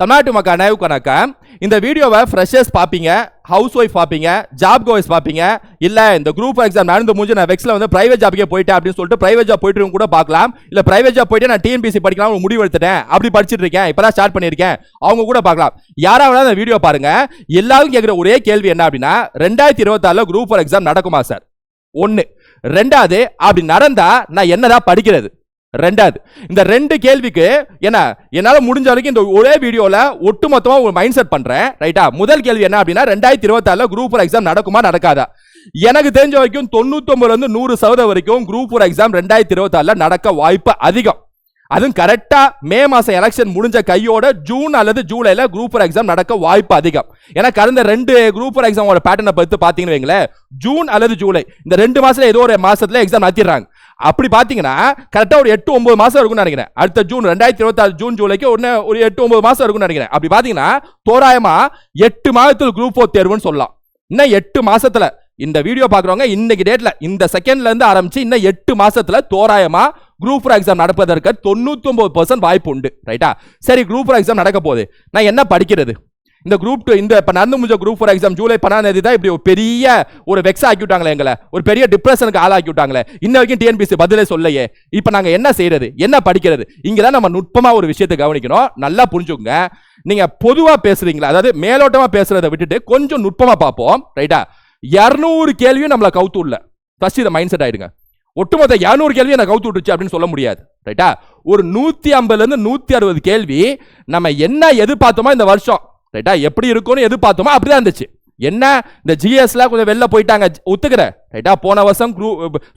தமிழ்நாட்டு மக்கள் அனைவருக்கும் வணக்கம். இந்த வீடியோவை ஃப்ரெஷர்ஸ் பார்ப்பீங்க ஹவுஸ் ஒய்ஃப் பார்ப்பீங்க ஜாப் கோய்ஸ் பார்ப்பீங்க. இல்லை இந்த குரூப் எக்ஸாம் நடந்து முடிஞ்சு நான் வெக்ஸில் வந்து பிரைவேட் ஜாப்க்கே போயிட்டேன் அப்படின்னு சொல்லிட்டு பிரைவேட் ஜாப் போயிட்டு கூட பார்க்கலாம். இல்லை பிரைவேட் ஜாப் போயிட்டு நான் டிஎன்பிசி படிக்கலாம் முடிவு எடுத்துட்டேன். அப்படி படிச்சுட்டு இருக்கேன். இப்பதான் ஸ்டார்ட் பண்ணியிருக்கேன். அவங்க கூட பார்க்கலாம். யாராவது அந்த வீடியோ பாருங்க. எல்லாரும் கேட்குற ஒரே கேள்வி என்ன அப்படின்னா ரெண்டாயிரத்தி இருபத்தாறுல குரூப் ஃபோர் எக்ஸாம் நடக்குமா சார் ஒன்று ரெண்டாவது அப்படி நடந்தால் நான் என்னதான் படிக்கிறது? ரெண்டாவது. இந்த ரெண்டு கேள்விக்கு என்ன என்னால் முடிஞ்ச வரைக்கும் இந்த ஒரே வீடியோவில் ஒட்டுமொத்தமாக ஒரு மைண்ட் செட் பண்ணுறேன் ரைட்டா முதல் கேள்வி என்ன அப்படின்னா ரெண்டாயிரத்தி இருபத்தாறில் குரூப் ஃபோர் எக்ஸாம் நடக்குமா நடக்காதா? எனக்கு தெரிஞ்ச வரைக்கும் தொண்ணூத்தொம்பதுலேருந்து நூறு சதவீதம் வரைக்கும் குரூப் ஃபோர் எக்ஸாம் ரெண்டாயிரத்தி இருபத்தாறில் நடக்க வாய்ப்பு அதிகம். அதுவும் கரெக்டாக மே மாதம் எலெக்ஷன் முடிஞ்ச கையோட ஜூன் அல்லது ஜூலையில் குரூப் ஃபோர் எக்ஸாம் நடக்க வாய்ப்பு அதிகம். ஏன்னா கடந்த ரெண்டு குரூப் ஃபோர் எக்ஸாமோட பேட்டர்னை பார்த்து பார்த்தீங்கன்னு வைங்களேன் ஜூன் அல்லது ஜூலை இந்த ரெண்டு மாதத்தில் ஏதோ ஒரு மாதத்தில் எக்ஸாம் நடத்திடுறாங்க. அப்படி பார்த்தீங்கன்னா கரெக்டாக ஒரு எட்டு ஒன்பது மாதம் இருக்கும்னு நினைக்கிறேன். அடுத்த ஜூன் ரெண்டாயிரத்தி இருபத்தாறு ஜூன் ஜூலைக்கு ஒன்று ஒரு எட்டு ஒன்பது மாதம் இருக்கும்னு நினைக்கிறேன். அப்படி பார்த்தீங்கன்னா தோராயமாக எட்டு மாதத்தில் குரூப் ஃபோர் தேர்வுன்னு சொல்லலாம். இன்னும் எட்டு மாதத்தில் இந்த வீடியோ பார்க்குறவங்க இன்னைக்கு டேட்டில் இந்த செகண்ட்லேருந்து ஆரம்பித்து இன்னும் எட்டு மாதத்தில் தோராயமாக குரூப் ஃபோர் எக்ஸாம் நடப்பதற்கு தொண்ணூற்றி ஒம்பது பர்சன்ட் வாய்ப்பு உண்டு. ரைட்டா சரி குரூப் ஃபோர் எக்ஸாம் நடக்க போகுது. நான் என்ன படிக்கிறது? இந்த குரூப் டூ இந்த இப்போ நடந்து முடிஞ்ச குரூப் ஃபோர் எக்ஸாம் ஜூலை பன்னெண்டாம் தேதி தான் இப்படி ஒரு பெரிய ஒரு வெக்ஸ் ஆக்கி விட்டாங்களே எங்களை. ஒரு பெரிய டிப்ரெஷனுக்கு ஆளாக்கி விட்டாங்களே இன்ன வரைக்கும் டிஎன்பிசி பதிலே சொல்லையே இப்போ நாங்கள் என்ன செய்யறது? என்ன படிக்கிறது? இங்கே தான் நம்ம நுட்பமாக ஒரு விஷயத்தை கவனிக்கணும். நல்லா புரிஞ்சுக்கோங்க. நீங்கள் பொதுவாக பேசுறீங்களா? அதாவது மேலோட்டமாக பேசுறதை விட்டுட்டு கொஞ்சம் நுட்பமாக பார்ப்போம். ரைட்டா இரநூறு கேள்வியும் நம்மளை கவுத்து உள்ள. ஃபஸ்ட் இதை மைண்ட் செட் ஆயிடுங்க. ஒட்டுமொத்த இரநூறு கேள்வியும் நான் கவுத்து விட்டுச்சு அப்படின்னு சொல்ல முடியாது. ரைட்டா ஒரு நூற்றி ஐம்பதுலேருந்து நூற்றி அறுபது கேள்வி நம்ம என்ன எதிர்பார்த்தோமோ இந்த வருஷம் ரைட்டா எப்படி இருக்கும்னு எதிர்பார்த்தோமோ அப்படிதான் இருந்துச்சு. என்ன? இந்த ஜிஎஸ்ல கொஞ்சம் வெளில போயிட்டாங்க. ஒத்துக்கிறேன் ரைட்டா போன வருஷம்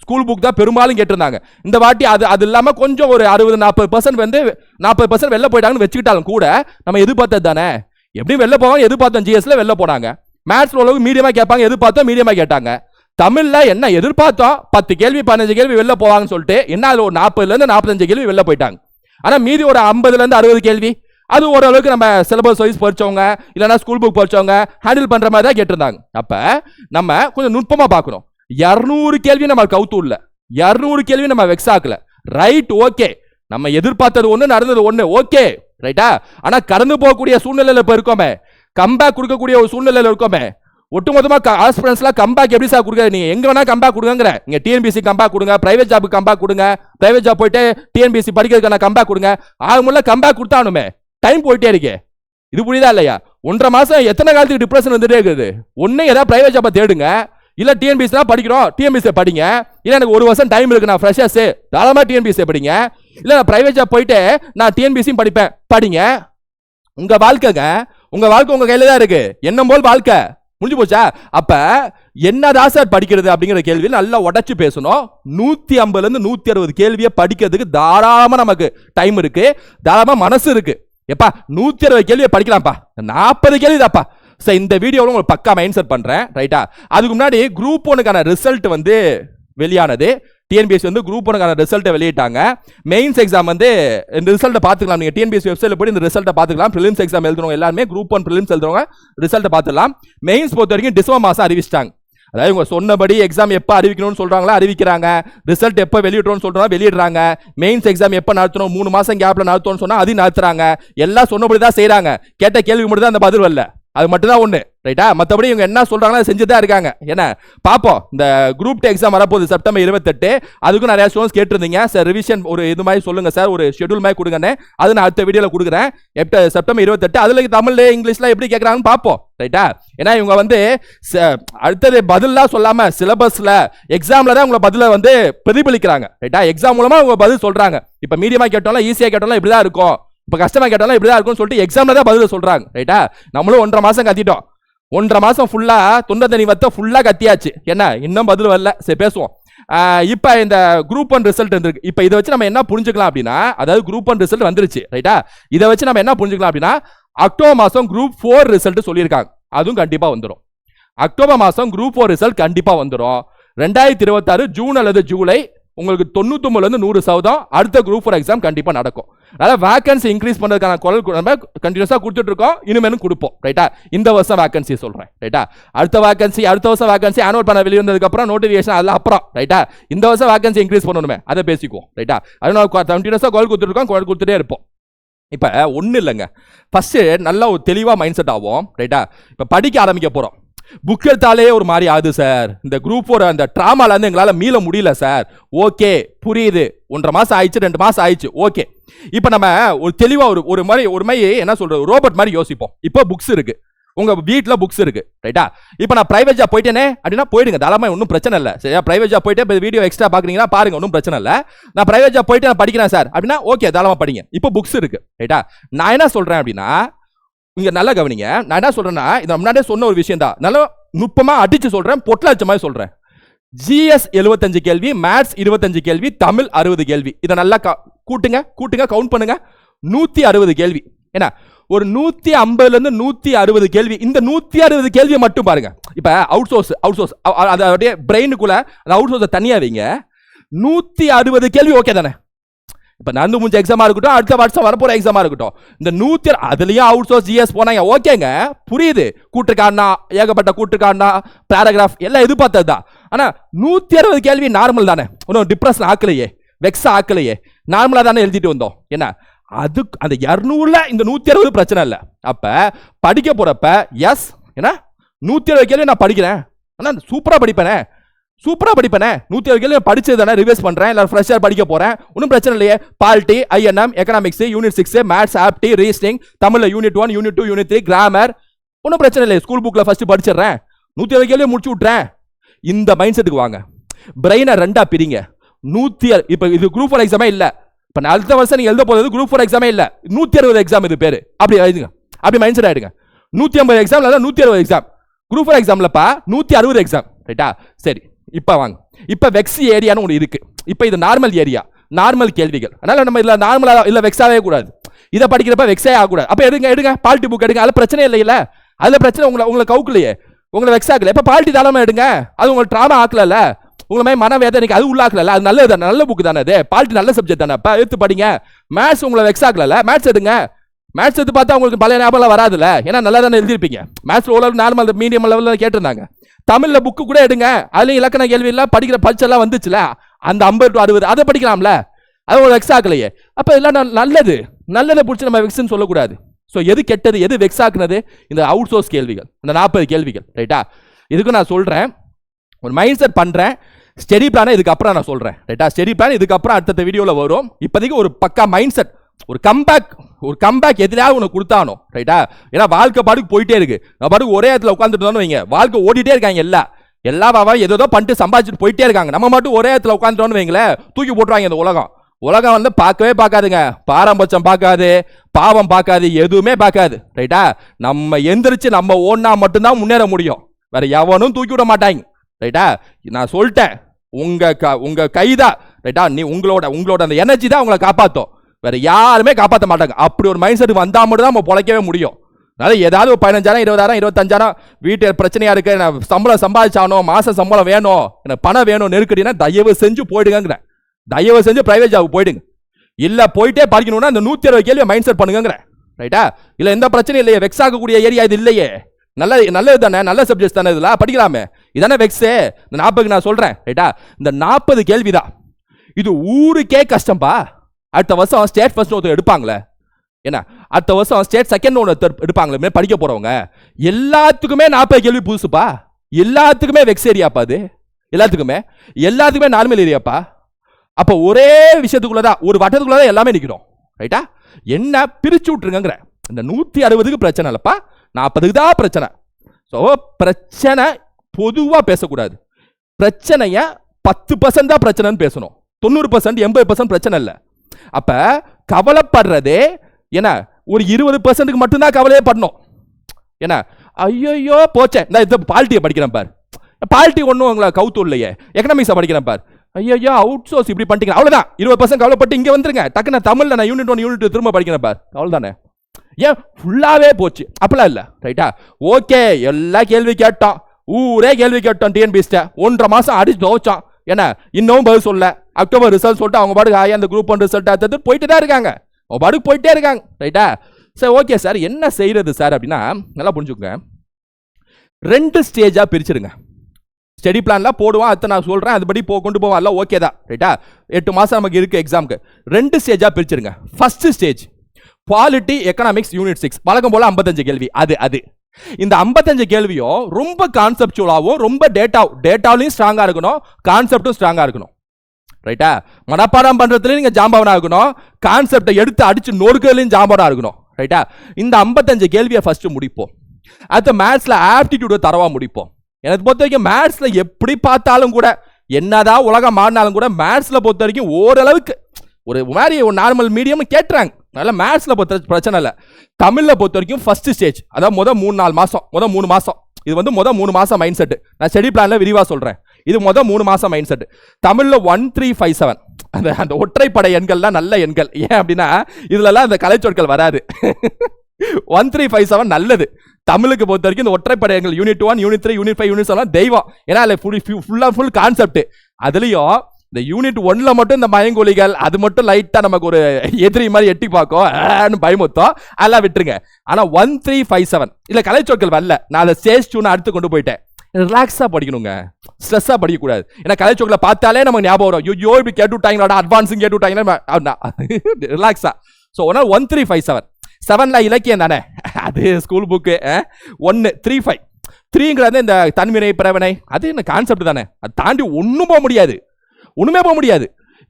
ஸ்கூல் புக் தான் பெரும்பாலும் கேட்டிருந்தாங்க. இந்த வாட்டி அது அது இல்லாமல் கொஞ்சம் ஒரு அறுபது நாற்பது பர்சன்ட் வந்து நாற்பது பர்சன்ட் வெளில போயிட்டாங்கன்னு வச்சுக்கிட்டாலும் கூட நம்ம எதிர்பார்த்தது தானே? எப்படி வெளில போவாங்க எதிர்பார்த்தோம். ஜிஎஸ்ல வெளில போனாங்க. மேத்ஸ் ஓரளவுக்கு மீடியமாக கேட்பாங்க எதிர்பார்த்தோம் மீடியமாக கேட்டாங்க. தமிழ்ல என்ன எதிர்பார்த்தோம்? பத்து கேள்வி பதினஞ்சு கேள்வி வெளில போவாங்கன்னு சொல்லிட்டு என்ன அது ஒரு நாற்பதுலேருந்து நாற்பத்தஞ்சு கேள்வி வெளில போயிட்டாங்க. ஆனால் மீதி ஒரு ஐம்பதுலேருந்து அறுபது கேள்வி. அது ஓரளவுக்கு நம்ம சிலபஸ் வைஸ் படிச்சவங்க இல்லைன்னா ஸ்கூல் புக் படிச்சவங்க ஹேண்டில் பண்ணுற மாதிரி தான் கேட்டிருந்தாங்க. அப்போ நம்ம கொஞ்சம் நுட்பமாக பார்க்கணும். இரநூறு கேள்வி நம்ம கவுத்து இல்ல இரநூறு கேள்வி நம்ம வெக்ஸ் ஆக்கல. ரைட் ஓகே நம்ம எதிர்பார்த்தது ஒன்று நடந்தது ஒன்று ஓகே ரைட்டா ஆனால் கடந்து போகக்கூடிய சூழ்நிலையில் இப்போ இருக்கோமே கம்பேக் கொடுக்கக்கூடிய ஒரு சூழ்நிலையில் இருக்கோமே ஒட்டுமொத்தமாக ஆஸ்பிரன்ஸ்லாம் கம்பேக் எப்படி சார் கொடுக்குற? நீங்கள் எங்கே வேணால் கம்பேக் கொடுங்கிற நீங்கள் டிஎன்பிசி கம்பேக் கொடுங்க பிரைவேட் ஜாபுக்கு கம்பேக் கொடுங்க பிரைவேட் ஜாப் போயிட்டு டிஎன்பிசி படிக்கிறதுக்கான கம்பேக் கொடுங்க. ஆக முல்ல கம்பேக் கொடுத்தானுமே டைம் போயிட்டே இருக்கே. இது புரியுதா இல்லையா? ஒன்றரை மாதம் எத்தனை காலத்துக்கு டிப்ரெஷன் வந்துட்டே இருக்குது? ஒன்றே ஏதாவது ப்ரைவேட் ஜாப்பை தேடுங்க. இல்லை டிஎன்பிசி தான் படிக்கிறோம். டிஎன்பிசி படிங்க. இல்லை எனக்கு ஒரு வருஷம் டைம் இருக்கு நான் ஃப்ரெஷர்ஸ் தாராளமாக டிஎன்பிசி படிங்க. இல்லை நான் ப்ரைவேட் ஜாப் போயிட்டு நான் டிஎன்பிசியும் படிப்பேன். படிங்க. உங்கள் வாழ்க்கைங்க உங்கள் வாழ்க்கை உங்கள் கையில் தான் இருக்குது என்ன போல் வாழ்க்கை. முடிஞ்சு போச்சா? அப்போ என்னதான் சார் படிக்கிறது அப்படிங்கிற கேள்வி நல்லா உடச்சி பேசணும். நூற்றி ஐம்பதுலேருந்து நூற்றி அறுபது கேள்வியை படிக்கிறதுக்கு தாராளமாக நமக்கு டைம் இருக்குது தாராளமாக மனசு இருக்கு. எப்பா நூத்தி அறுபது கேள்வியை படிக்கலாம்ப்பா. நாற்பது கேள்வி தாப்பா சார் இந்த வீடியோவில் உங்களுக்கு பக்கா மைண்ட் செட் பண்ணுறேன் ரைட்டா அதுக்கு முன்னாடி குரூப் ஒனுக்கான ரிசல்ட் வந்து வெளியானது. டிஎன்பிஎஸ்சி வந்து குரூப் ஒன்றுக்கான ரிசல்ட்டை வெளியிட்டாங்க. மெயின்ஸ் எக்ஸாம் வந்து இந்த ரிசல்ட்டை பார்த்துக்கலாம். நீங்கள் டிஎன்பிஎஸ்சி வெப்சைட்டில் போய் இந்த ரிசல்ட்டை பார்த்துக்கலாம். ப்ரிலிம்ஸ் எக்ஸாம் எழுதுறவங்க எல்லாருமே குரூப் ஒன் ப்ரிலிம்ஸ் எழுதுறவங்க ரிசல்ட்டை பார்த்துக்கலாம் மெயின்ஸ் பொறுத்த வரைக்கும் டிசம்பர் மாதம் அறிவிச்சிட்டாங்க. அதாவது இவங்க சொன்னபடி எக்ஸாம் எப்போ அறிவிக்கணும்னு சொல்கிறாங்களா அறிவிக்கிறாங்க. ரிசல்ட் எப்போ வெளியிட்டோம்னு சொல்றோம் வெளியிடுறாங்க. மெயின்ஸ் எக்ஸாம் எப்போ நடத்தணும்? மூணு மாதம் கேப்பில் நடத்தணும்னு சொன்னால் அதையும் நடத்துறாங்க. எல்லாம் சொன்னபடி தான் செய்கிறாங்க கேட்ட கேள்வி மட்டும் தான் அந்த பதில் வரல. அது மட்டும் தான் ஒன்று ரைட்டா மற்றபடி இவங்க என்ன சொல்கிறாங்களோ செஞ்சு தான் இருக்காங்க. ஏன்னா பார்ப்போம். இந்த குரூப் டே எக்ஸாம் வரப்போகுது செப்டம்பர் இருபத்தெட்டு. அதுக்கும் நிறையா ஸ்டூடெண்ட்ஸ் கேட்டிருந்தீங்க. சார் ரிவிஷன் ஒரு இது மாதிரி சொல்லுங்கள் சார் ஒரு ஷெட்யூல் மாதிரி கொடுங்கன்னு. அது நான் அடுத்த வீடியோவில் கொடுக்குறேன். எப்போ? செப்டம்பர் இருபத்தெட்டு. அதில் தமிழ்ல இங்கிலீஷில் எப்படி கேட்குறாங்கன்னு பார்ப்போம். ரைட்டா ஏன்னா இவங்க வந்து ச- அடுத்தது பதிலாக சொல்லாமல் சிலபஸில் எக்ஸாமில் தான் உங்களை பதிலை வந்து பிரதிபலிக்கிறாங்க. ரைட்டா எக்ஸாம் மூலமாக உங்க பதில் சொல்கிறாங்க இப்போ மீடியமாக கேட்டாலும் ஈஸியாக கேட்டாலும் இப்படி தான் இருக்கும். இப்போ கஷ்டமாக கேட்டாலும் இப்படி தான் இருக்கும்னு சொல்லிட்டு எக்ஸாம்ல தான் பதில் சொல்கிறாங்க ரைட்டா நம்மளும் ஒன்றரை மாதம் கத்திட்டோம். ஒன்றரை மாதம் ஃபுல்லாக தொண்டை தண்ணி வத்த ஃபுல்லாக கத்தியாச்சு. என்ன? இன்னும் பதில் வரல. சரி பேசுவோம். இப்போ இந்த குரூப் ஒன் ரிசல்ட் வந்துருக்கு இப்போ இதை வச்சு நம்ம என்ன புரிஞ்சுக்கலாம் அப்படின்னா அதாவது குரூப் ஒன் ரிசல்ட் வந்துருச்சு ரைட்டா இதை வச்சு நம்ம என்ன புரிஞ்சுக்கலாம் அப்படின்னா அக்டோபர் மாதம் குரூப் ஃபோர் ரிசல்ட் சொல்லியிருக்காங்க. அதுவும் கண்டிப்பாக வந்துடும் அக்டோபர் மாதம் குரூப் ஃபோர் ரிசல்ட் கண்டிப்பாக வந்துடும் ரெண்டாயிரத்தி இருபத்தாறு ஜூன் அல்லது ஜூலை உங்களுக்கு தொண்ணூத்தொம்பதுலேருந்து நூறு சதவீதம் அடுத்த குரூப் ஃபோர் எக்ஸாம் கண்டிப்பாக நடக்கும். அதனால் வேகன்சி இன்க்ரீஸ் பண்ணுறதுக்கான குரல் கு- நம்ம கண்டினியூஸாக கொடுத்துட்ருக்கோம். இனிமேலும் கொடுப்போம். ரைட்டா இந்த வருஷம் வேகன்சி சொல்கிறேன் ரைட்டா அடுத்த வேகன்சி அடுத்த வருஷம் வேகன்சி ஆனுவல் பண்ண வெளியே நோட்டிஃபிகேஷன் அதில் அப்புறம் ரைட்டா இந்த வருஷம் வேகன்சி இன்க்ரீஸ் பண்ணணுமே. அதை பேசிக்குவோம். ரைட்டா அதனால கண்டினியூஸாக குரல் கொடுத்துருக்கோம் குரல் கொடுத்துட்டே இருப்போம். இப்போ ஒன்றும் இல்லைங்க. ஃபஸ்ட்டு நல்லா ஒரு தெளிவாக மைண்ட் செட் ஆகும் ரைட்டா இப்போ படிக்க ஆரம்பிக்க போகிறோம் புக் எடுத்தாலே ஒரு மாதிரி ஆகுது சார். இந்த குரூப்போட அந்த ட்ராமாலேருந்து எங்களால் மீள முடியல சார். ஓகே புரியுது. ஒன்றரை மாதம் ஆயிடுச்சு ரெண்டு மாதம் ஆயிடுச்சு ஓகே. இப்போ நம்ம ஒரு தெளிவாக ஒரு ஒரு மாதிரி ஒரு மாதிரி என்ன சொல்கிறது ரோபோட் மாதிரி யோசிப்போம். இப்போ புக்ஸ் இருக்கு. உங்கள் வீட்டில் புக்ஸ் இருக்கு ரைட்டா இப்போ நான் ப்ரைவேட் ஜாப் போயிட்டேனே அப்படின்னா போயிடுங்க. தாராளமாக ஒன்றும் பிரச்சனை இல்லை. சரியா? ப்ரைவேட் ஜாப் போயிட்டு இப்போ வீடியோ எக்ஸ்ட்ரா பார்க்குறீங்கன்னா பாருங்க ஒன்றும் பிரச்சனை இல்லை. நான் ப்ரைவேட் ஜாப் போயிட்டு நான் படிக்கிறேன் சார். அப்படின்னா ஓகே தாராளமாக படிங்க. இப்போ புக்ஸ் இருக்கு ரைட்டா நான் என்ன சொல்கிறேன் அப்படின்னா நீங்க நல்லா கவனிங்க. நான் என்ன சொல்றேன்னா இதை முன்னாடியே சொன்ன ஒரு விஷயம் தான் நல்லா நுட்பமா அடிச்சு சொல்றேன் பொட்டலாச்ச மாதிரி சொல்றேன். ஜிஎஸ் 75 கேள்வி மேத்ஸ் 25 கேள்வி தமிழ் அறுபது கேள்வி. இதை நல்லா க- கூட்டுங்க கூட்டுங்க கவுண்ட் பண்ணுங்க. நூத்தி அறுபது கேள்வி. என்ன ஒரு நூத்தி ஐம்பதுல இருந்து நூத்தி அறுபது கேள்வி. இந்த நூத்தி அறுபது கேள்வியை மட்டும் பாருங்க. இப்ப அவுட் சோர்ஸ் அவுட் சோர்ஸ் அதோடைய பிரெயினுக்குள்ள அவுட் சோர்ஸை தனியா வைங்க. நூத்தி அறுபது கேள்வி ஓகே தானே? இப்போ நடந்து முடிஞ்ச எக்ஸாமா இருக்கட்டும் அடுத்த வருஷம் வரப்போகிற எக்ஸாமாக இருக்கட்டும். இந்த நூற்றி அதுலேயும் அவுட் சோர்ஸ் ஜிஎஸ் போனாங்க. ஓகேங்க புரியுது. கூட்டுக்காரனா ஏகப்பட்ட கூட்டுக்காரனா பேராகிராஃப் எல்லாம் எதிர்பார்த்தது தான் ஆனால் நூற்றி அறுபது கேள்வி நார்மல் தானே. ஒன்றும் டிப்ரெஷன் ஆக்கலையே வெக்ஸ் ஆக்கலையே. நார்மலாக தானே எழுதிட்டு வந்தோம். என்ன? அது அந்த இரநூறுல இந்த நூற்றி அறுபது பிரச்சனை இல்லை. அப்போ படிக்க போகிறப்ப எஸ் என்ன? நூற்றி அறுபது கேள்வி நான் படிக்கிறேன். ஆனால் சூப்பராக படிப்பேனே. சூப்பராக படிப்பேனே. நூத்தி அறுபது கேள்வி படிச்சது தானே ரிவைஸ் பண்ணுறேன் இல்ல ஃப்ரெஷ்ஷாக படிக்க போகிறேன் ஒன்றும் பிரச்சனை இல்லையே. Polity INM economics unit six maths ஆப்டி reasoning தமிழில் unit one unit two unit three grammar ஒன்றும் பிரச்சனை இல்லை ஸ்கூல் புக்கில் ஃபஸ்ட்டு படிச்சிடுறேன். நூற்றி அறுபது கேள்வி முடிச்சு விட்றேன் இந்த மைண்ட் செட்டுக்கு வாங்க. பிரெயினை ரெண்டாக பிரிங்க. நூற்றி அறு- இப்போ இது குரூப் ஃபோர் எக்ஸாமே இல்லை. இப்போ நான் அடுத்த வருஷம் நீங்கள் எழுத போகிறது குரூப் ஃபோர் எக்ஸாமே இல்லை. நூற்றி அறுபது எக்ஸாம் இது பேர். அப்படி எழுதுங்க. அப்படி மைண்ட் செட் ஆகிடுங்க நூற்றி ஐம்பது எக்ஸாம் இல்லை நூற்றி அறுபது எக்ஸாம் குரூப் ஃபோர் எக்ஸாம்லப்பா நூற்றி அறுபது எக்ஸாம் ரைட்டா சரி. இப்போ வாங்க இப்போ வெக்ஸ் ஏரியான்னு ஒன்று இருக்குது இப்போ இது நார்மல் ஏரியா நார்மல் கேள்விகள். அதனால் நம்ம இதில் நார்மலாக இல்லை வெக்ஸாகவே கூடாது. இதை படிக்கிறப்ப வெக்ஸே ஆகக்கூடாது. அப்போ எடுங்க எடுங்க. பால்ட்டி புக் எடுங்க. அதில் பிரச்சனை இல்லையில அதில் பிரச்சனை உங்களை உங்களை கவுக்கலையே. உங்களை வெக்ஸ் ஆகலை இப்போ பால்ட்டி தாராளமா எடுங்க? அது உங்களுக்கு ட்ராமா ஆக்கலல்ல? உங்களை மாதிரி மன வேதனைக்கு அது உள்ளாக்கல அது நல்லது தானே நல்ல புக் தானே அது பால்ட்டி நல்ல சப்ஜெக்ட் தானே இப்போ எடுத்து படிங்க. மேத்ஸ் உங்களை வெக்ஸ் ஆகல மேத்ஸ் எடுங்க. மேத்ஸ் எடுத்து பார்த்தா உங்களுக்கு பழைய ஞாபகம் வராதுல்ல? ஏன்னா நல்லா தானே எழுதிருப்பீங்க மேத்ஸ் ஓரளவு நார்மல் மீடியம் லெவலில் கேட்டிருந்தாங்க. தமிழ்ல புக்கு கூட எடுங்க. அதுலயும் இலக்கண கேள்வி எல்லாம் படிக்கிற பரிச்செல்லாம் வந்துச்சுல. அந்த ஐம்பது டு அறுபது அதை படிக்கலாம்ல? அது ஒரு வெக்ஸ் ஆகலையே அப்போ இதெல்லாம் நல்- நல்லது. நல்லதை பிடிச்சி நம்ம வெக்ஸ்ன்னு சொல்லக்கூடாது. ஸோ எது கெட்டது எது வெக்ஸ் ஆக்குனது? இந்த அவுட் சோர்ஸ் கேள்விகள். இந்த நாற்பது கேள்விகள். ரைட்டா இதுக்கு நான் சொல்கிறேன் ஒரு மைண்ட் செட் பண்ணுறேன் ஸ்டெடி பிளானை இதுக்கப்புறம் நான் சொல்கிறேன் ரைட்டா ஸ்டெடி பிளான் இதுக்கப்புறம் அடுத்த வீடியோவில் வரும். இப்போதைக்கு ஒரு பக்கா மைண்ட் செட் ஒரு கம்பேக் ஒரு கம்பேக் எதிராக உனக்கு கொடுத்தானோ ரைட்டா ஏன்னா வாழ்க்கை பாட்டுக்கு போயிட்டே இருக்கு. நான் பாட்டுக்கு ஒரே இடத்துல உட்காந்துட்டு வைங்க. வாழ்க்கை ஓடிட்டே இருக்காங்க எல்லாம் எல்லா பாவா ஏதோ பண்ணிட்டு சம்பாதிச்சுட்டு போயிட்டே இருக்காங்க. நம்ம மட்டும் ஒரே இடத்துல உட்காந்துட்டோம்னு வைங்களேன் தூக்கி போட்டுருவாங்க இந்த உலகம். உலகம் வந்து பார்க்கவே பார்க்காதுங்க. பாரம்பட்சம் பார்க்காது பாவம் பார்க்காது எதுவுமே பார்க்காது ரைட்டா நம்ம எந்திரிச்சு நம்ம ஓடினா மட்டும்தான் முன்னேற முடியும். வேற எவனும் தூக்கி விட மாட்டாங்க ரைட்டா நான் சொல்லிட்டேன் உங்க க உங்க கைதான் ரைட்டா நீ உங்களோட உங்களோட அந்த எனர்ஜி தான் உங்களை காப்பாற்றும் வேற யாருமே காப்பாற்ற மாட்டாங்க. அப்படி ஒரு மைண்ட் செட் வந்தால் மட்டும் தான் நம்ம பிழைக்கவே முடியும். அதனால ஏதாவது ஒரு பதினஞ்சாயிரம் இருபதாயிரம் இருபத்தஞ்சாயிரம் வீட்டு பிரச்சனையாக இருக்குது நான் சம்பளம் சம்பாதிச்சானோ மாதம் சம்பளம் வேணும் எனக்கு பணம் வேணும் நெருக்கடினா தயவு செஞ்சு போயிடுங்கிறேன் தயவு செஞ்சு ப்ரைவேட் ஜாப் போயிடுங்க. இல்லை போயிட்டே படிக்கணும்னா இந்த நூற்றி அறுபது கேள்வி மைண்ட் செட் பண்ணுங்கிறேன் ரைட்டா இல்லை எந்த பிரச்சனையும் இல்லையே வெக்ஸ் ஆகக்கூடிய ஏரியா இது இல்லையே. நல்ல நல்லது தானே நல்ல சப்ஜெக்ட்ஸ் தானே இதெல்லாம்? படிக்கலாமே. இதானே வெக்ஸே இந்த நாற்பதுக்கு நான் சொல்கிறேன் ரைட்டா இந்த நாற்பது கேள்விதான். இது ஊருக்கே கஷ்டம்பா. அடுத்த வருஷம் ஸ்டேட் ஃபர்ஸ்ட் ஒருத்தர் எடுப்பாங்களே. என்ன? அடுத்த வருஷம் ஸ்டேட் செகண்ட் ஒன்று எடுப்பாங்களே மே- படிக்க போறவங்க. எல்லாத்துக்குமே நாற்பது கேள்வி புதுசுப்பா. எல்லாத்துக்குமே வெக்ஸ் ஏரியாப்பா அது. எல்லாத்துக்குமே. எல்லாத்துக்குமே நார்மல் ஏரியாப்பா. அப்போ ஒரே விஷயத்துக்குள்ளதான் ஒரு வட்டத்துக்குள்ளதான் எல்லாமே நிற்கிறோம் ரைட்டா என்ன பிரிச்சு விட்டுருங்கிற இந்த நூத்தி அறுபதுக்கு பிரச்சனை இல்லப்பா. நாற்பதுக்கு தான் பிரச்சனை. ஸோ பிரச்சனை பொதுவாக பேசக்கூடாது. பிரச்சனையை பத்து பர்சன்ட் தான் பிரச்சனைன்னு பேசணும். தொண்ணூறு பர்சன்ட் எண்பது பர்சன்ட் பிரச்சனை இல்லை. அப்ப கவலைப்படுறதே என்ன ஒரு இருபது பர்சன்ட்டுக்கு மட்டும்தான் கவலையே பண்ணும் என்ன ஐயோயோ போச்சே. நான் இந்த பால்ட்டியை படிக்கிறேன் பார். பால்ட்டி ஒன்றும் உங்களை கவுத்து இல்லையே. எக்கனாமிக்ஸை படிக்கிறேன் பார். ஐயோ அவுட் சோர்ஸ் இப்படி பண்ணிட்டீங்க. அவ்வளோதான் இருபது பர்சன்ட் கவலைப்பட்டு இங்கே வந்துருங்க. டக்குன்னு தமிழில் நான் யூனிட் ஒன் யூனிட் திரும்ப படிக்கிறேன் பார். அவ்வளோதானே ஏன்? ஃபுல்லாகவே போச்சு. அப்படிலாம் இல்லை. ரைட்டா ஓகே எல்லா கேள்வி கேட்டோம். ஊரே கேள்வி கேட்டோம் டிஎன்பிஸ்ட ஒன்றரை மாதம் அடிச்சு துவைச்சோம் என்ன? இன்னும் பதில் சொல்ல. அக்டோபர் ரிசல்ட் சொல்லிட்டு அவங்க பாட்டுக்கு ஆயா அந்த குரூப் ஒன் ரிசல்ட் அடுத்தது போயிட்டு தான் இருக்காங்க. அவங்க பாட்டுக்கு போயிட்டே இருக்காங்க. ரைட்டா சார் ஓகே சார் என்ன செய்யறது சார் அப்படின்னா நல்லா புரிஞ்சுக்கோங்க. ரெண்டு ஸ்டேஜாக பிரிச்சிருங்க ஸ்டடி பிளான்லாம் போடுவான் அதை நான் சொல்கிறேன் அதுபடி போ கொண்டு போவான் எல்லாம் ஓகே தான். ரைட்டா எட்டு மாதம் நமக்கு இருக்குது எக்ஸாமுக்கு ரெண்டு ஸ்டேஜாக பிரிச்சிருங்க first stage quality economics unit six வழக்கம் போல் ஐம்பத்தஞ்சு கேள்வி. அது அது. இந்த 55 கேள்வியும் ரொம்ப கான்செப்டுவலாகவும் ரொம்ப டேட்டா டேட்டாலையும் ஸ்ட்ராங்காக இருக்கணும். கான்செப்டும் ஸ்ட்ராங்காக இருக்கணும். ரைட்டா மனப்பாடம் பண்ணுறதுலேயும் நீங்கள் ஜாம்பவனாக இருக்கணும். கான்செப்டை எடுத்து அடிச்சு நொறுக்கிறதுலையும் ஜாம்பவனாக இருக்கணும். ரைட்டா இந்த 55 கேள்வியை ஃபஸ்ட்டு முடிப்போம். அடுத்த மேத்ஸில் ஆப்டிடியூடை தரவா முடிப்போம். எனக்கு பொறுத்த வரைக்கும் மேத்ஸில் எப்படி பார்த்தாலும் கூட என்னதான் உலகம் மாறினாலும் கூட மேத்ஸில் பொறுத்த வரைக்கும் ஓரளவுக்கு ஒரு மாதிரி ஒரு நார்மல் மீடியம்னு கேட்டுறாங்க. அதனால் மேத்ஸில் பொறுத்த பிரச்சனை இல்லை. தமிழில் பொறுத்த வரைக்கும் ஃபஸ்ட்டு ஸ்டேஜ் அதாவது முத மூணு நாலு மாதம் முத மூணு மாதம் இது வந்து மொதல் மூணு மாதம் மைண்ட் செட்டு நான் ஸ்டடி பிளானில் விரிவாக சொல்கிறேன் இது மொதல் மூணு மாதம் மைண்ட் செட் தமிழில் ஒன் த்ரீ ஃபைவ் செவன் அந்த அந்த ஒற்றைப்படை எண்கள்லாம் நல்ல எண்கள். ஏன் அப்படின்னா இதுலலாம் அந்த கலைச்சொற்கள் வராது. ஒன் த்ரீ ஃபைவ் செவன் நல்லது. தமிழுக்கு பொறுத்த வரைக்கும் இந்த ஒற்றைப்படை எண்கள் unit one unit three unit five unit seven தெய்வம். ஏன்னா அதில் ஃபுல் ஃபுல்லாக ஃபுல் கான்செப்ட் அதுலேயும் இந்த யூனிட் ஒன்ல மட்டும் இந்த மயங்கொலிகள் அது மட்டும் லைட்டா நமக்கு ஒரு எதிரி மாதிரி எட்டி பார்க்கும். பயமுத்தோம் பயமுத்தம். அதெல்லாம் விட்டுருங்க. ஆனா ஒன் த்ரீ ஃபைவ் செவன் இல்ல கலைச்சொற்கள் வரல. நான் அதை ஸ்டேஜ் டூன்னு அடுத்து கொண்டு போயிட்டேன். ரிலாக்ஸாக படிக்கணுங்க. ஸ்ட்ரெஸ்ஸாக படிக்கக்கூடாது. ஏன்னா கலைச்சொற்களை பார்த்தாலே நமக்கு ஞாபகம் வரும். ஐயோ இப்படி கேட்டு விட்டாங்களா அட்வான்ஸும் கேட்டு விட்டாங்களா ரிலாக்ஸாக ஸோ ஒன்னால் ஒன் த்ரீ ஃபைவ் செவன் செவனில் இலக்கியம் தானே? அது ஸ்கூல் புக்கு ஒன்று த்ரீ ஃபைவ் த்ரீங்கிறது இந்த தன்வினை பிறவினை அது என்ன கான்செப்ட் தானே? அதை தாண்டி ஒன்றும் போக முடியாது. ஒன்றுமே போக முடியாது.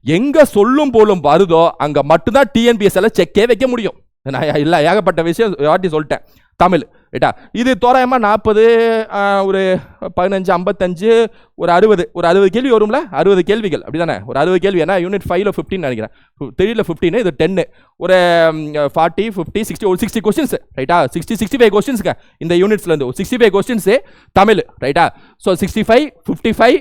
எங்கே சொல்லும் போலும் வருதோ அங்கே மட்டும்தான் டிஎன்பிஎஸ் எல்லாம் செக்கே வைக்க முடியும். நான் இல்லை ஏகப்பட்ட விஷயம் வாட்டி சொல்லிட்டேன். தமிழ். ரைட்டா இது தோராயமாக நாற்பது ஒரு பதினஞ்சு ஐம்பத்தஞ்சு ஒரு அறுபது. ஒரு அறுபது கேள்வி வரும்ல? அறுபது கேள்விகள். அப்படிதானே? ஒரு அறுபது கேள்வி. ஏன்னா யூனிட் ஃபைவ்ல ஃபிஃப்டின் நினைக்கிறேன். த்ரீல ஃபிஃப்டின் இது டென்னு ஒரு ஃபார்ட்டி ஃபிஃப்டி சிக்ஸ்டி ஒரு சிக்ஸ்டி கொஸ்டின்ஸ் ரைட்டா சிக்ஸ்டி சிக்ஸ்டி ஃபைவ் கொஸ்டின்ஸுங்க இந்த யூனிட்ஸ்லேருந்து சிக்ஸ்டி ஃபைவ் கொஸ்டின்ஸு தமிழ் ரைட்டா so sixty five fifty five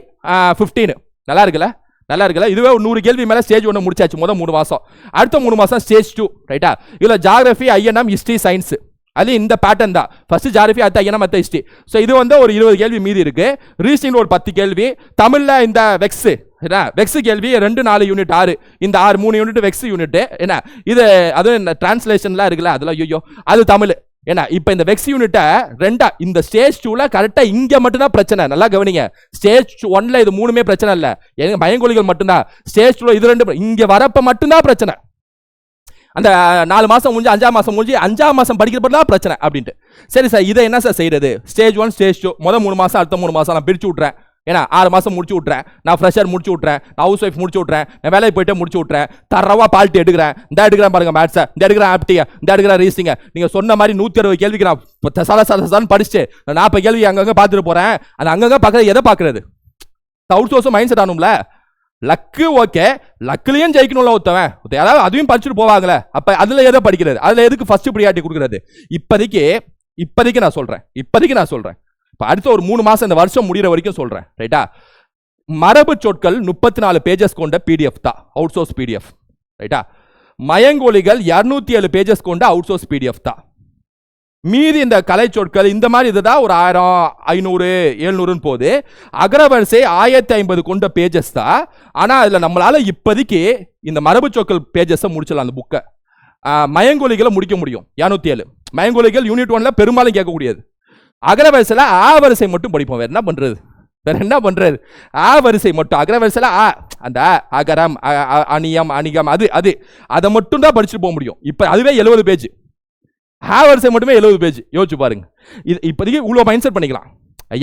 fifteen நல்லா இருக்குல்ல? நல்லா இருக்குல்ல? இதுவே ஒரு நூறு கேள்வி மேலே ஸ்டேஜ் ஒன்று முடிச்சாச்சு மொதல் மூணு மாதம் அடுத்த மூணு மாதம் ஸ்டேஜ் டூ ரைட்டா இதில் ஜாகிரஃபி ஐஎன்எம் ஹிஸ்ட்ரி சயின்ஸ் அது இந்த பேட்டர்ன் தான். ஃபர்ஸ்ட் ஜாரஃபி அடுத்த ஐஎன்எம் மற்ற ஹிஸ்ட்ரி ஸோ இது வந்து ஒரு இருபது கேள்வி மீதி இருக்கு. ரீசனிங் ஒரு பத்து கேள்வி. தமிழில் இந்த வெக்ஸு என்ன? வெக்ஸ் கேள்வி ரெண்டு நாலு யூனிட் ஆறு. இந்த ஆறு மூணு யூனிட் வெக்ஸ் யூனிட் என்ன? இது அது டிரான்ஸ்லேஷன்லாம் இருக்குல்ல அதெல்லாம் ஐயோ அது தமிழ். ஏன்னா இப்போ இந்த வெக்ஸ் யூனிட்டை ரெண்டா இந்த ஸ்டேஜ் டூவில் கரெக்டாக இங்கே மட்டும்தான் பிரச்சனை. நல்லா கவனிங்க. ஸ்டேஜ் ஒன்ல இது மூணுமே பிரச்சனை இல்லை. எனக்கு பயங்கொலிகள் மட்டும்தான். ஸ்டேஜ் டூவில் இது ரெண்டு இங்கே வரப்போ மட்டும்தான் பிரச்சனை. அந்த நாலு மாதம் முடிஞ்சு அஞ்சாம் மாதம் முடிஞ்சு அஞ்சாம் மாதம் படிக்கிறப்ப தான் பிரச்சனை அப்படின்ட்டு. சரி சார் இதை என்ன சார் செய்யறது ஸ்டேஜ் ஒன் ஸ்டேஜ் டூ மொதல் மூணு மாதம் அடுத்த மூணு மாதம் நான் பிரித்து விட்றேன் ஏன்னா ஆறு மாதம் முடிச்சு விட்றேன் நான் ஃப்ரெஷர் முடிச்சு விட்றேன் நான் ஹவுஸ் ஒய்ஃப் முடிச்சு விட்றேன் நான் வேலைக்கு போயிட்டே முடிச்சு விட்றேன் தரவா பால்ட்டி எடுக்கிறேன். இந்த எடுக்கிறேன் பாருங்க மேட்ஸை இந்த எடுக்கிறேன் ஆப்டியை இந்த எடுக்கிறேன் ரீசிங்க நீங்கள் சொன்ன மாதிரி நூற்றி அறுபது கேள்விக்கு நான் சல சல சலன்னு படிச்சுட்டு நான் நாற்பது கேள்வி அங்கங்கே பார்த்துட்டு போகிறேன் அது அங்கங்கே பார்க்குறது எதை பார்க்குறது? அவுட் சோர்ஸும் மைண்ட் செட் ஆகணும்ல லக்கு ஓகே லக்குலையும் ஜெயிக்கணும்ல ஒருத்தவன். யாராவது அதையும் படிச்சுட்டு போவாங்களே அப்போ அதில் எதை படிக்கிறது? அதில் எதுக்கு ஃபர்ஸ்ட் ப்ரியாரிட்டி கொடுக்குறது? இப்போதைக்கு இப்போதைக்கு நான் சொல்கிறேன் இப்போதைக்கு நான் சொல்கிறேன் இப்போ அடுத்த ஒரு மூணு மாதம் இந்த வருஷம் முடிகிற வரைக்கும் சொல்கிறேன் ரைட்டா மரபு சொற்கள் முப்பத்தி நாலு பேஜஸ் கொண்ட பிடிஎஃப் தான். அவுட் சோர்ஸ் பிடிஎஃப் ரைட்டா மயங்கொலிகள் இரநூத்தி ஏழு பேஜஸ் கொண்ட அவுட் சோர்ஸ் பிடிஎஃப் தான். மீதி இந்த கலை சொற்கள் இந்த மாதிரி இதுதான் ஒரு ஆயிரம் ஐநூறு எழுநூறுன்னு போது அகரவரிசை ஆயிரத்தி ஐம்பது கொண்ட பேஜஸ் தான். ஆனால் அதில் நம்மளால் இப்போதைக்கு இந்த மரபு சொற்கள் பேஜஸை முடிச்சிடலாம் அந்த புக்கை மயங்கொலிகளை முடிக்க முடியும். இரநூத்தி ஏழு. மயங்கொலிகள் யூனிட் ஒன்ல பெரும்பாலும் கேட்கக்கூடியது. அகரவரிசையில் ஆ வரிசை மட்டும் படிப்போம். வேறு என்ன பண்ணுறது வேற என்ன பண்ணுறது ஆ வரிசை மட்டும் அகரவரிசையில் ஆ அந்த அகரம் அ- அ- அணியம் அணிகம் அது அது. அதை மட்டும் தான் படிச்சுட்டு போக முடியும். இப்போ அதுவே எழுபது பேஜ் ஹேவர்ஸை மட்டுமே எழுபது பேஜ் யோசிச்சு பாருங்க. இது இப்போதைக்கு இவ்வளோ மைண்ட் செட் பண்ணிக்கலாம்.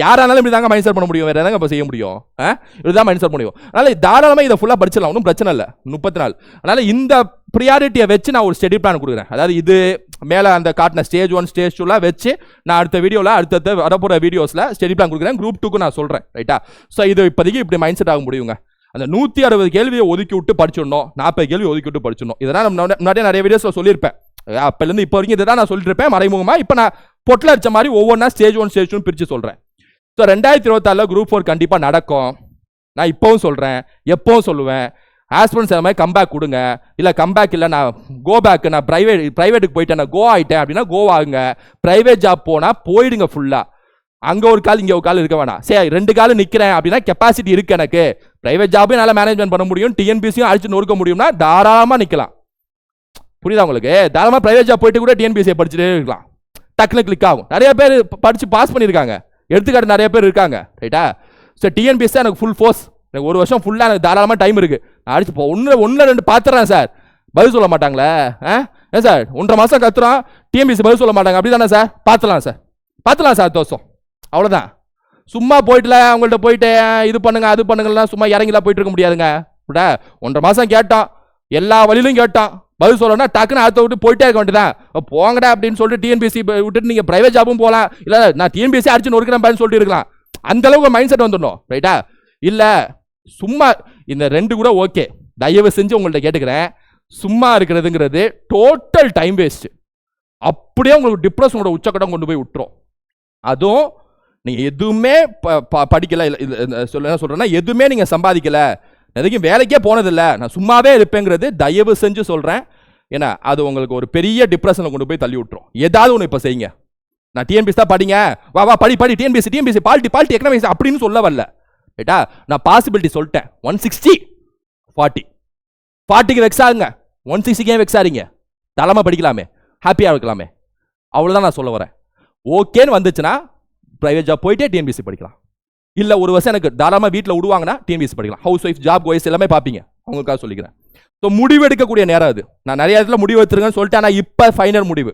யாரானாலும் இப்படி தாங்க மைண்ட் செட் பண்ண முடியும். வேறு என்னங்க இப்போ செய்ய முடியும்? ஆ? இதுதான் மைண்ட் செட் முடியும் அதனால் தாராளமாக இதை ஃபுல்லாக படிச்சிடலாம். ஒன்றும் பிரச்சனை இல்லை. முப்பத்தி நாலு அதனால் இந்த ப்ரியாரிட்டியை வச்சு நான் ஒரு ஸ்டடி பிளான் கொடுக்குறேன். அதாவது இது மேலே அந்த காட்டின ஸ்டேஜ் ஒன் ஸ்டேஜ் டூலாம் வச்சு நான் அடுத்த வீடியோவில் அடுத்தடுத்த வரப்போகிற வீடியோஸில் ஸ்டடி பிளான் கொடுக்குறேன். குரூப் டூக்கு நான் சொல்கிறேன் ரைட்டா ஸோ இது இப்போதைக்கு இப்படி மைண்ட் செட் ஆக முடியுங்க. அந்த நூற்றி அறுபது கேள்வியை ஒதுக்கி விட்டு படிச்சிடணும். நாற்பது கேள்வி ஒதுக்கி விட்டு படிச்சிடணும். இதெல்லாம் நம்ம முன்னாடியே நிறைய வீடியோஸில் சொல்லியிருப்பேன். அப்போலேருந்து இப்போ வரைக்கும் இதை தான் நான் சொல்லிட்டு இருப்பேன் மறைமுகமாக இப்போ நான் பொட்டில் அடிச்ச மாதிரி ஒவ்வொன்றா ஸ்டேஜ் ஒன் ஸ்டேஜ் டூ பிரித்து சொல்கிறேன் ஸோ ரெண்டாயிரத்தி இருபத்தாறில் குரூப் ஃபோர் கண்டிப்பாக நடக்கும். நான் இப்போவும் சொல்கிறேன் எப்போவும் சொல்லுவேன். ஆஸ்பிரன்ஸ் அந்த மாதிரி கம்பேக் கொடுங்க. இல்லை கம்பேக் இல்லை நான் கோ பேக் நான் ப்ரைவேட் ப்ரைவேட்டுக்கு போயிட்டேன். நான் கோ ஆகிட்டேன் அப்படின்னா கோ ஆகுங்க. ப்ரைவேட் ஜாப் போனால் போயிடுங்க ஃபுல்லாக அங்கே ஒரு கால் இங்கே ஒரு கால் இருக்க வேணாம். சரி ரெண்டு கால் நிற்கிறேன் அப்படின்னா கெப்பாசிட்டி இருக்கு எனக்கு. ப்ரைவேட் ஜாபையும் நல்லா மேனேஜ்மெண்ட் பண்ண முடியும். டிஎன்பிசியும் அழிச்சு நொறுக்க முடியும்னா தாராளமாக நிற்கலாம் புரியுதா உங்களுக்கு? தாராளமாக ப்ரைவேட் ஜாப் போயிட்டு கூட டிஎன்பிசியை படிச்சுட்டே இருக்கலாம். டக்குனு கிளிக் ஆகும். நிறைய பேர் படித்து பாஸ் பண்ணியிருக்காங்க. எடுத்துக்காட்டு நிறைய பேர் இருக்காங்க. ரைட்டா ஸோ டிஎன்பிஎஸ் தான் எனக்கு ஃபுல் ஃபோர்ஸ் எனக்கு ஒரு வருஷம் ஃபுல்லாக எனக்கு தாராளமாக டைம் இருக்குது நான் அடிச்சு இப்போ ஒன்று ஒன்று ரெண்டு பார்த்துறேன் சார் பதில் சொல்ல மாட்டாங்களே? ஆ? ஏன் சார் ஒன்றரை மாதம் கத்துறோம். டிஎம்பிசி பதில் சொல்ல மாட்டாங்க. அப்படி தானே சார் பார்த்துலாம் சார் பார்த்துலாம் சார் தோசம் அவ்வளோதான் சும்மா போயிட்டுல அவங்கள்ட்ட போயிட்டு இது பண்ணுங்க அது பண்ணுங்கலாம் சும்மா இறங்கிலாம் போயிட்டு இருக்க முடியாதுங்க. ஒன்றரை மாதம் கேட்டோம். எல்லா வழியிலும் கேட்டோம் பதில் சொல்லணும்னா டக்குன்னு அடுத்த விட்டு போயிட்டே இருக்க வேண்டியதான் போங்கடா அப்படின்னு சொல்லிட்டு டிஎன்பிசி விட்டுட்டு நீங்கள் பிரைவேட் ஜாபும் போகலாம் இல்லை நான் டிஎன்பிசி அடிச்சு நொறுக்கிறேன் சொல்லிட்டு இருக்கலாம். அந்த அளவுக்கு மைண்ட் செட் வந்துடணும். ரைட்டா இல்லை சும்மா இந்த ரெண்டு கூட ஓகே தயவு செஞ்சு உங்கள்ட்ட கேட்டுக்கிறேன். சும்மா இருக்கிறதுங்கிறது டோட்டல் டைம் வேஸ்ட் அப்படியே உங்களுக்கு டிப்ரெஷனோட உச்சக்கட்டம் கொண்டு போய் விட்டுரும். அதுவும் நீங்கள் எதுவுமே ப- ப- இல்லை சொல்ல சொல்கிறேன்னா எதுவுமே நீங்கள் சம்பாதிக்கலை. எதுக்கும் வேலைக்கே போனதில்லை. நான் சும்மாவே இருப்பேங்கிறது தயவு செஞ்சு சொல்கிறேன் ஏன்னா அது உங்களுக்கு ஒரு பெரிய டிப்ரெஷனில் கொண்டு போய் தள்ளி விட்டுரும் ஏதாவது ஒன்று இப்போ செய்யுங்க. நான் டிஎன்பிசி தான் படிங்க. வா வா படி படி TNPSC TNPSC polity polity economics அப்படின்னு சொல்ல வரல. ரைட்டா நான் பாசிபிலிட்டி சொல்லிட்டேன். ஒன் சிக்ஸ்டி ஃபார்ட்டி ஃபார்ட்டிக்கு வெக்ஸ் ஆகுங்க ஒன் சிக்ஸ்டிக்கு ஏன் வெக்ஸ் ஆறீங்க தலைமை படிக்கலாமே ஹாப்பியாக இருக்கலாமே. அவ்வளோதான் நான் சொல்ல வரேன். ஓகேன்னு வந்துச்சுன்னா ப்ரைவேட் ஜாப் போயிட்டே டிஎன்பிசி படிக்கலாம். இல்லை ஒரு வருஷம் எனக்கு தாராளமாக வீட்டில் விடுவாங்கன்னா டிஎன்பிசி படிக்கலாம். ஹவுஸ் ஒய்ஃப் ஜாப் ஒய்ஸ் எல்லாமே பார்ப்பீங்க. அவங்களுக்காக சொல்லிக்கிறேன். ஸோ முடிவு எடுக்கக்கூடிய நேரம் அது. நான் நிறைய இடத்துல முடிவு எடுத்துருங்கன்னு சொல்லிட்டு ஆனால் இப்போ ஃபைனல் முடிவு.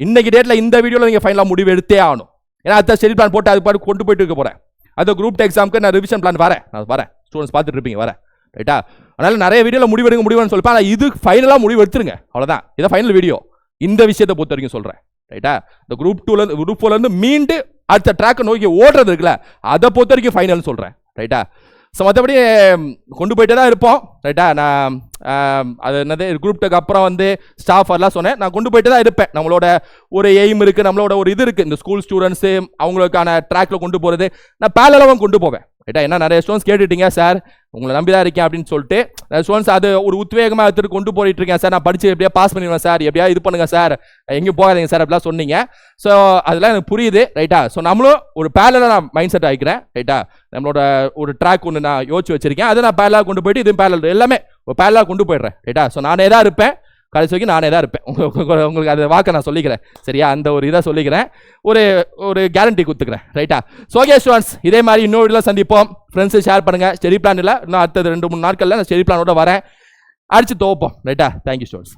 இன்னைக்கு டேட்டில் இந்த வீடியோவில் நீங்கள் ஃபைனலாக முடிவு எடுத்தே ஆகணும். ஏன்னா அடுத்த ஸ்டெடி பிளான் போட்டு அது பாட்டு கொண்டு போயிட்டு இருக்க போகிறேன் அது குரூப் எக்ஸாமுக்கு நான் ரிவிஷன் பிளான் வரேன். நான் வரேன். ஸ்டூடெண்ட்ஸ் பார்த்துட்டு இருப்பீங்க வரேன். ரைட்டா அதனால் நிறைய வீடியோவில் முடிவு எடுக்க முடிவுன்னு சொல்லிப்பேன். ஆனால் இது ஃபைனலாக முடிவு எடுத்துருங்க. அவ்வளோதான் இதை ஃபைனல் வீடியோ இந்த விஷயத்தை பொறுத்த வரைக்கும் சொல்கிறேன் ரைட்டா இந்த குரூப் டூலேருந்து குரூப் ஃபோர்லேருந்து மீண்டு அடுத்த ட்ராக்கை நோக்கி ஓடுறது இருக்குல்ல அதை பொறுத்த வரைக்கும் ஃபைனல்னு சொல்கிறேன் ரைட்டா ஸோ மற்றபடி கொண்டு போயிட்டே தான் இருப்போம். ரைட்டா நான் அது என்னது குரூப் அப்புறம் வந்து ஸ்டாஃப் எல்லாம் சொன்னேன். நான் கொண்டு போயிட்டு தான் இருப்பேன். நம்மளோட ஒரு எய்ம் இருக்குது நம்மளோட ஒரு இது இருக்குது இந்த ஸ்கூல் ஸ்டூடெண்ட்ஸு அவங்களுக்கான ட்ராக்ல கொண்டு போகிறது நான் பேரலாவும் கொண்டு போவேன். ரைட்டா என்ன நிறைய ஸ்டோன்ஸ் கேட்டுட்டீங்க சார் உங்களை நம்பி தான் இருக்கேன் அப்படின்னு சொல்லிட்டு ஸ்டோன்ஸ் அது ஒரு உத்வேகமாக எடுத்துட்டு கொண்டு போயிட்டு இருக்கேன் சார் நான் படிச்சு எப்படியா பாஸ் பண்ணிடுவேன் சார் எப்படியா இது பண்ணுங்க சார் எங்கேயும் போகாதீங்க சார் அப்படிலாம் சொன்னீங்க. ஸோ அதெல்லாம் எனக்கு புரியுது ரைட்டா ஸோ நம்மளும் ஒரு பேரலாக நான் மைண்ட் செட் ஆகிக்கிறேன் ரைட்டா நம்மளோட ஒரு ட்ராக் ஒன்று நான் யோசிச்சு வச்சிருக்கேன். அதை நான் பேரலாக கொண்டு போயிட்டு இதுவும் பேரல் எல்லாமே ஒரு பேரலாக கொண்டு போயிடுறேன் ரைட்டா ஸோ நானே தான் இருப்பேன். கடைசி வரைக்கும் நானே தான் இருப்பேன். உங்களுக்கு அந்த வாக்கை நான் சொல்லிக்கிறேன். சரியா? அந்த ஒரு இதை சொல்லிக்கிறேன். ஒரு ஒரு கேரண்டி கொடுத்துக்கிறேன். ரைட்டா சோகே ஸ்டூடெண்ட்ஸ் இதே மாதிரி இன்னொரு வீடியோவில் சந்திப்போம். ஃப்ரெண்ட்ஸு ஷேர் பண்ணுங்கள் ஸ்டெடி பிளான் இல்லை. இன்னும் அடுத்தது ரெண்டு மூணு நாட்களில் நான் ஸ்டெடி பிளானோட வரேன். அடிச்சு துவப்போம். ரைட்டா தேங்க்யூ ஸ்டூடெண்ட்ஸ்